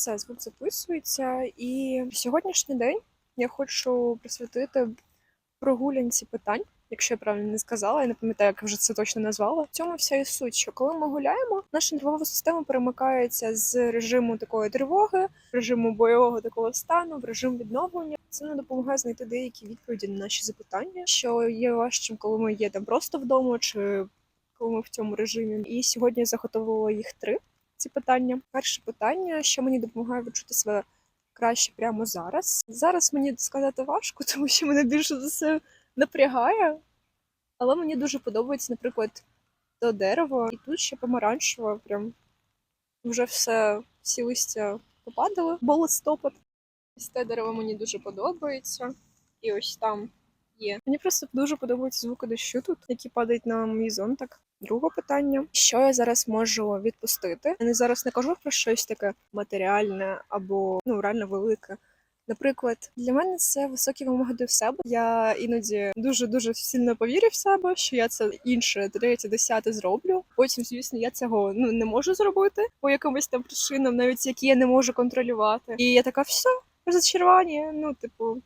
Все, звук записується, і сьогоднішній день я хочу присвятити прогулянці питань, якщо я правильно не сказала, я не пам'ятаю, як я вже це точно назвала. В цьому вся і суть, що коли ми гуляємо, наша нервова система перемикається з режиму такої тривоги, режиму бойового такого стану, в режим відновлення. Це нам допомагає знайти деякі відповіді на наші запитання, що є важчим, коли ми є там просто вдома, чи коли ми в цьому режимі. І сьогодні я заготовила їх три ці питання. Перше питання, що мені допомагає відчути себе краще прямо зараз. Зараз мені сказати важко, тому що мене більше за все напрягає, але мені дуже подобається, наприклад, то дерево, і тут ще помаранчево, прям вже все, всі листя попадали, бо листопад. Ось те дерево мені дуже подобається. І ось там є. Мені просто дуже подобаються звуки дощу тут, які падають на мій зонтик. Друге питання: що я зараз можу відпустити? Я не зараз не кажу про щось таке матеріальне або ну реально велике. Наприклад, для мене це високі вимоги до себе. Я іноді дуже дуже сильно повірю в себе, що я це інше, третє, десяте зроблю. Потім, звісно, я цього ну не можу зробити по якимось там причинам, навіть які я не можу контролювати. І я така, все, розчарування. Ну, типу,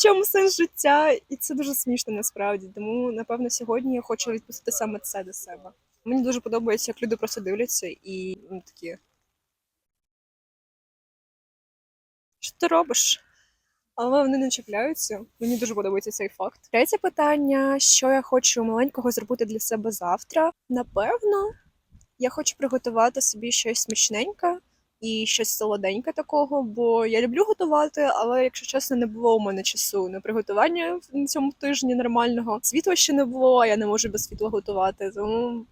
чому сенс життя? І це дуже смішно насправді. Тому, напевно, сьогодні я хочу відпустити саме це до себе. Мені дуже подобається, як люди просто дивляться і ну, такі. Що ти робиш? Але вони не чіпляються. Мені дуже подобається цей факт. Третє питання: що я хочу маленького зробити для себе завтра? Напевно, я хочу приготувати собі щось смачненьке і щось солоденьке такого, бо я люблю готувати, але якщо чесно, не було у мене часу на приготування в цьому тижні нормального. Світла ще не було, а я не можу без світла готувати. Тому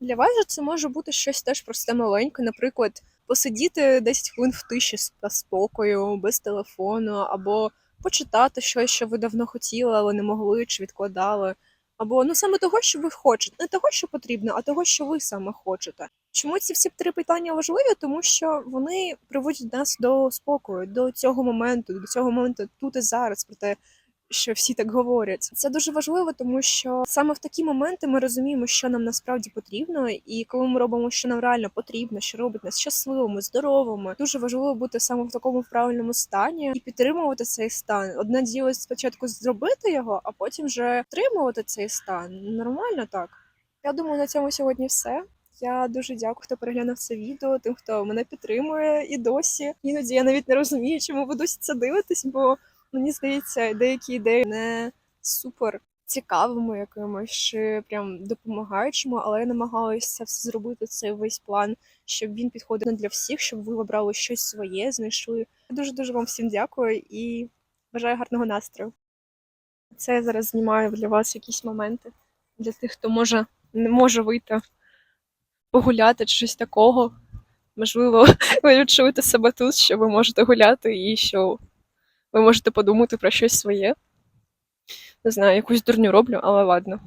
для вас це може бути щось теж просте маленьке, наприклад, посидіти 10 хвилин в тиші та спокою, без телефону, або почитати щось, що ви давно хотіли, але не могли чи відкладали. Або ну саме того, що ви хочете, не того, що потрібно, а того, що ви саме хочете. Чому ці всі три питання важливі? Тому що вони приводять нас до спокою, до цього моменту, до цього моменту тут і зараз, про те, що всі так говорять. Це дуже важливо, тому що саме в такі моменти ми розуміємо, що нам насправді потрібно, і коли ми робимо, що нам реально потрібно, що робить нас щасливими, здоровими, дуже важливо бути саме в такому правильному стані і підтримувати цей стан. Одне діло спочатку зробити його, а потім вже втримувати цей стан. Нормально так. Я думаю, на цьому сьогодні все. Я дуже дякую, хто переглянув це відео, тим, хто мене підтримує і досі. Іноді я навіть не розумію, чому ви досі це дивитесь, бо мені здається, деякі ідеї не супер цікавими якимось чи прям допомагаючими, але я намагалася все зробити цей весь план, щоб він підходив не для всіх, щоб ви вибрали щось своє, знайшли. Дуже дуже вам всім дякую і бажаю гарного настрою. Це я зараз знімаю для вас якісь моменти для тих, хто може не може вийти погуляти чи щось такого. Можливо, ви відчуєте себе тут, що ви можете гуляти і що ви можете подумати про щось своє. Не знаю, якусь дурню роблю, але ладно.